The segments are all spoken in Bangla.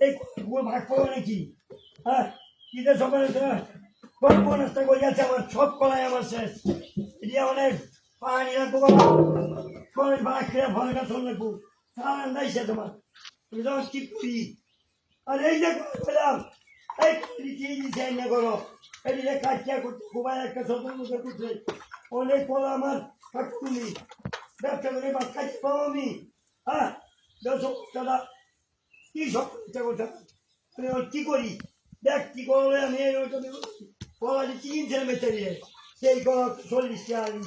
এই ভাগ পাবো নাকি? হ্যাঁ? যে সব গল্প নষ্ট করে আছে আমার, সব কলাই আমার শেষ। এটি অনেক পানি রাখব শরীর ভাগ খেয়ে ভয় কাছে রাখব সারা নাইছে তোমার। তুমি যখন কি করি আর এই যে পেলাম এই কি দিছে এনে করো এই যে কাটিয়া করতে খুবই একটা মুখে করছে অনেক পর আমার কাকুনি ব্যবসা করে কাটি পাবো আমি। হ্যাঁ? দাদা কি সব ইচ্ছা কি করি? দেখ কি করলে আমি কলা যে তিন ছেলে মেচে দিয়ে সেই কলা চল্লিশ টাকা।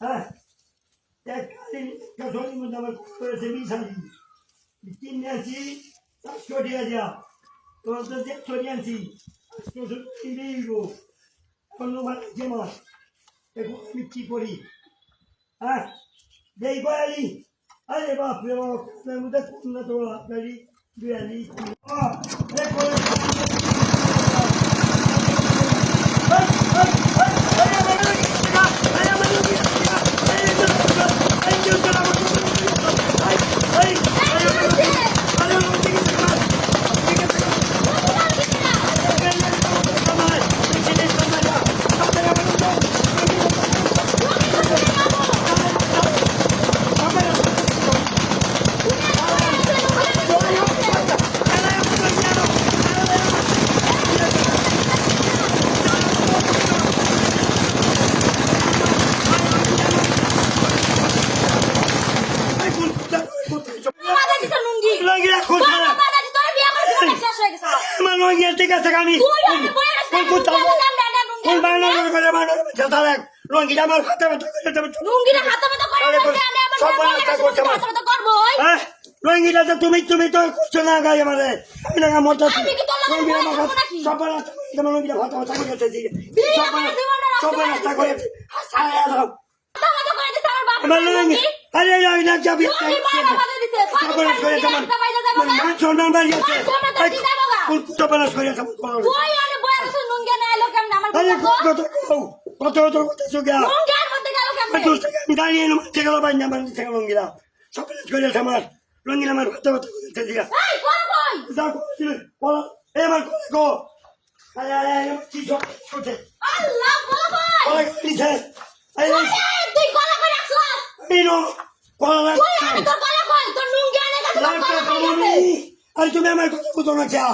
হ্যাঁ? এক কালীন করেছে মিশালি কিনে আনছি চারশো টাকা দেওয়া তোমার তো আনছি। চারশো কিনে গো। অন্য বানাচ্ছে মাছ এখন আমি কি করি? হ্যাঁ? দেই Hadi bak bir bak. Ben bu da tutun da doğru atmayı. Bir yeri ঠিক আছে আমি তুই আমি কোন? কোথাও লুঙ্গি কোন করে আমার হাতে করে দেবে হাতে করে আমার। সব বানাতে ওই হ্যাঁ তো তুমি তুমি তো করছ না গাই আমারে। আমি না রঙ্গিটা বয়ে আমার? সব বানাতে তোমার করে সব সব বানাতে দাও আমার বাপ আরে না যাবি লুঙ্গি মারা সব বানাতে করে তোমার হাতে বাইরে যাব না মান সম্মান বাড়ি আছে সম্মান তো না। বানাস করে তোমার তুই আমি বয়ে গেছিস লুঙ্গি না এলো কেমন? আমার আরে কত কত কত কত কত সুগা লুঙ্গির মধ্যে গেল কেমন? টাকা আমি দাঁড়িয়ে এলাম থেকে গেল বাইন আমার থেকে রঙ্গিরা সব করে আমার রঙ্গিন আমার ভাত ভাত করে দিগা এই কোন কই? যা করছিল বলো এ আমার করে গো? আরে আরে আরে কি সব করছে? আল্লাহ কলা ভাই নিছে ওরে, তুই গলা করে রাখছিস? এই নো কলা তুই আমি তোর গলা কই? তোর আরে তুমি আমার কথা বুঝো না চা